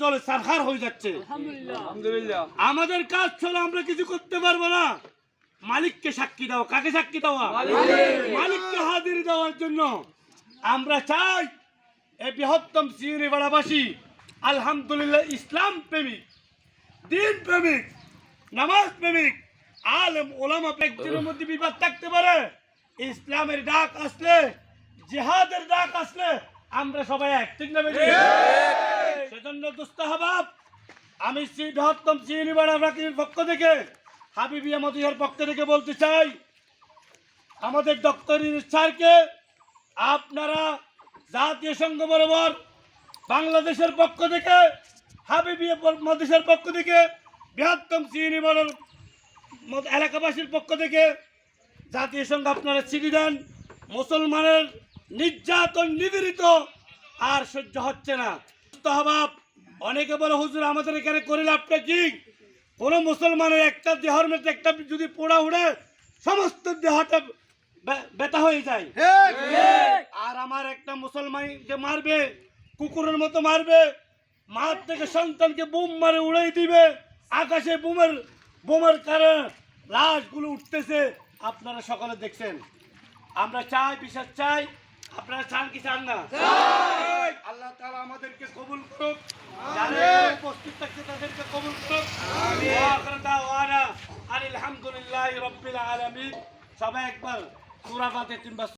জলে হয়ে যাচ্ছে। আমাদের কাজ ছিল আমরা কিছু করতে পারব না। মালিককে সাক্ষী দাও। কাকে সাক্ষী দেওয়া? মালিককে। হাজির দেওয়ার জন্য। আমরা চাই এই বৃহত্তম সিউরিবাড়াবাসী আলহামদুলিল্লাহ ইসলাম প্রেমিক দিন প্রেমিক নামাজ প্রেমিক আলম ওলামা ব্যক্তির মধ্যে বিবাদ থাকতে পারে। ইসলামের ডাক আসলে জিহাদের ডাক আসলে আমরা সবাই এক ঠিক না সেজন্য দুস্তাহাবাব আমি শ্রী বৃহত্তম শ্রীনিবাড়া রাকির পক্ষ থেকে, হাবিবিয়া মদিহার পক্ষ থেকে বলতে চাই, আমাদের ডক্টর স্যারকে আপনারা জাতীয় সংঘ বরাবর বাংলাদেশের পক্ষ থেকে, হাবিবিয়া মদিসের পক্ষ থেকে, বৃহত্তম শ্রীনিবাড়ার এলাকাবাসীর পক্ষ থেকে জাতীয় সংঘ আপনারা চিঠি দেন। মুসলমানের নির্যাতন নিপীড়িত আর সহ্য হচ্ছে না। তহবাব। অনেকে বলে হুজুর আমাদের এখানে করে লাভটা কি? কোন মুসলমানের একটা দেহর মধ্যে একটা যদি পোড়া উড়ে সমস্ত দেহটা ব্যথা হয়ে যায়। আর আমার একটা মুসলমানকে মারবে কুকুরের মতো মারবে মার থেকে সন্তানকে বোম মারে উড়াই দিবে আকাশে বোমের বোমের কারণে লাশগুলো উঠতেছে। আপনারা সকলে দেখছেন। আমরা চাই বিশ্বাস চাই আপনারা চান কি চান না? আমাদেরকে কবুল করুক। যারা উপস্থিত থাকছে তাদেরকে কবুল করুক। আলহামদুলিল্লাহ রাব্বিল আলামিন। সবাই একবার সূরা ফাতিহা তিনবার